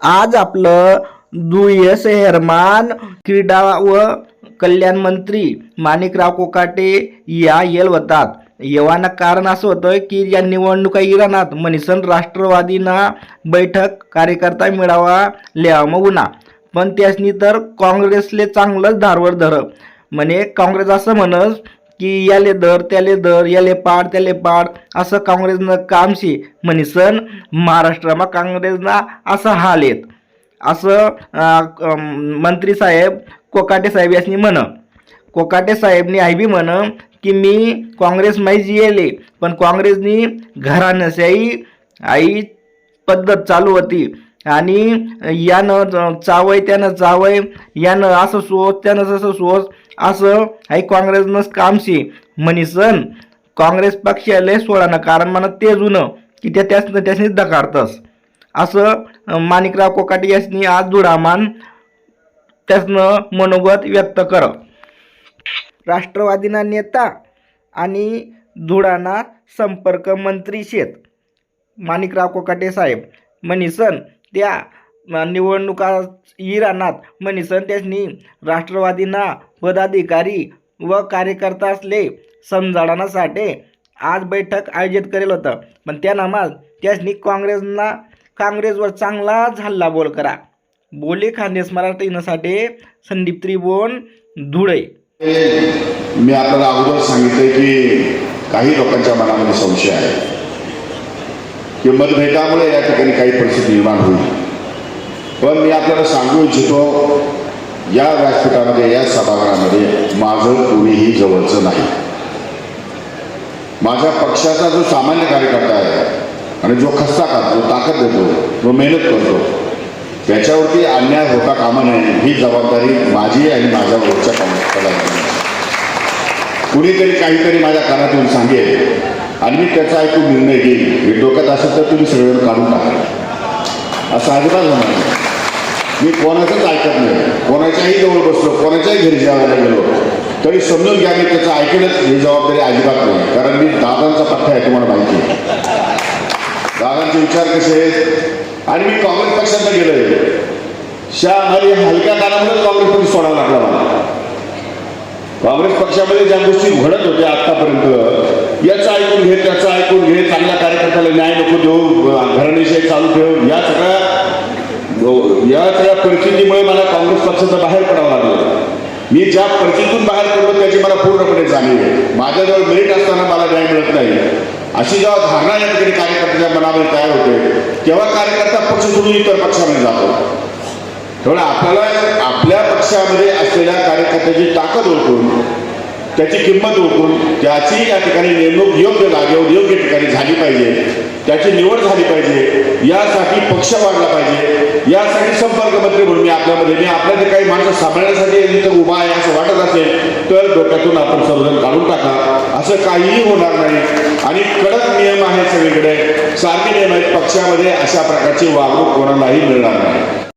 आज आपलं दुय्यस हेरमान क्रीडा व कल्याण मंत्री माणिकराव कोकाटे या येल होतात येवाना कारण असं होतं की या निवडणुका इराणात मनिसन राष्ट्रवादीना बैठक कार्यकर्ता मिळावा लिहावा उन्हा पण त्यासनी तर काँग्रेसले चांगलंच धारवर धर. म्हणे काँग्रेस असं म्हणस की याले दर त्याले दर याले पाड त्याले पाड असं काँग्रेसनं काम शे म्हणीसन महाराष्ट्रामा काँग्रेसना असं हाल येत. असं मंत्री साहेब कोकाटे साहेब यासनी म्हण. कोकाटे साहेबनी आई बी म्हण की मी काँग्रेस माहीत येले पण काँग्रेसनी घराण्याशाही आई पद्धत चालू होती. आणि यानं चावय त्यानं चावय यानं असं सोच त्यानं असं सोच असं आई काँग्रेसनं कामशी. म्हणीसन काँग्रेस पक्षाले सोडानं कारण म्हणा ते जुनं की त्या त्यास त्यासनी दकारतस असं माणिकराव कोकाटे यासनी आज जुडामान त्यासनं मनोगत व्यक्त कर. राष्ट्रवादीना नेता आणि धुळाना संपर्क मंत्री शेत. माणिकराव कोकाटे साहेब. म्हणीसन त्या निवडणुका इराणात म्हणीसन त्यांनी राष्ट्रवादीना पदाधिकारी व कार्यकर्ता असले समजाडण्यासाठी आज बैठक आयोजित करेल होतं. पण त्या नामात त्यांनी काँग्रेसना काँग्रेसवर चांगलाच हल्ला बोल करा. बोले खानदेश मराठीनासाठी संदीप त्रिभुवन धुळे. मी आपल्याला अगोदर सांगितलंय की काही लोकांच्या मनामध्ये संशय आहे. की मतभेदामुळे या ठिकाणी काही परिस्थिती निर्माण होईल. पण मी आपल्याला सांगू इच्छितो या व्यासपीठामध्ये या सभागृहामध्ये माझं कोणीही जवळचं नाही. माझ्या पक्षाचा जो सामान्य कार्यकर्ता आहे आणि जो खस्ता करतो ताकद देतो जो मेहनत करतो त्याच्यावरती अन्याय होता कामा नये ही जबाबदारी माझी आणि माझ्या वरच्या पदाधिकाऱ्यांची. कुणीतरी काहीतरी माझ्या कानातून सांगेल आणि मी त्याचा ऐकून निर्णय घेईल हे डोक्यात असेल तर तुम्ही सगळं काढून टाका. असं अजिबात होणार नाही. मी कोणाचंच ऐकत नाही. कोणाच्याही जवळ बसलो कोणाच्याही घरी जेवायला गेलो तरी समजून घ्या मी त्याचं ऐकलंच ही जबाबदारी अजिबात नाही. कारण मी दादांचा पट्टा आहे तुम्हाला माहिती आहे. दादांचे विचार कसे आहेत? आणि मी काँग्रेस पक्षात गेलोय. शाह आणि हलक्या कानामुळेच काँग्रेस पक्ष सोडावा लागला मला. काँग्रेस पक्षामध्ये ज्या गोष्टी घडत होत्या आतापर्यंत याचं ऐकून घे त्याचं त्याला न्याय नको देऊ घराणेशाही चालू ठेवू. या सगळ्या हो, या सगळ्या परिस्थितीमुळे मला काँग्रेस पक्षाचं बाहेर पडावं लागलं. मी ज्या परिस्थितीतून बाहेर पडलो त्याची मला पूर्णपणे जाणीव आहे. माझ्याजवळ मेरिट असताना मला न्याय मिळत नाही. अशी जेव्हा धारणा या ठिकाणी कार्यकर्त्याच्या मनामध्ये तयार होते तेव्हा कार्यकर्ता पक्ष सोडून इतर पक्षामध्ये जातो. तेवढं आपल्याला आपल्या पक्षामध्ये असलेल्या कार्यकर्त्याची ताकद ओळखून त्याची किंमत ओळखून त्याची या ठिकाणी नेमणूक योग्य जागेवर योग्य ठिकाणी झाली पाहिजे त्याची निवड झाली पाहिजे यासाठी पक्ष वाढला पाहिजे यासाठी संपर्क मंत्री म्हणून मी आपल्यामध्ये मी आपल्या जे काही माणसं सांभाळण्यासाठी तर उभा आहे असं वाटत असेल तर डोक्यातून आपण सर्वजण काढून टाका. असं काहीही होणार नाही. आणि कडक नियम आहेत सगळीकडे. सारखे नियम आहेत पक्षामध्ये अशा प्रकारची वागणूक कोणालाही मिळणार नाही.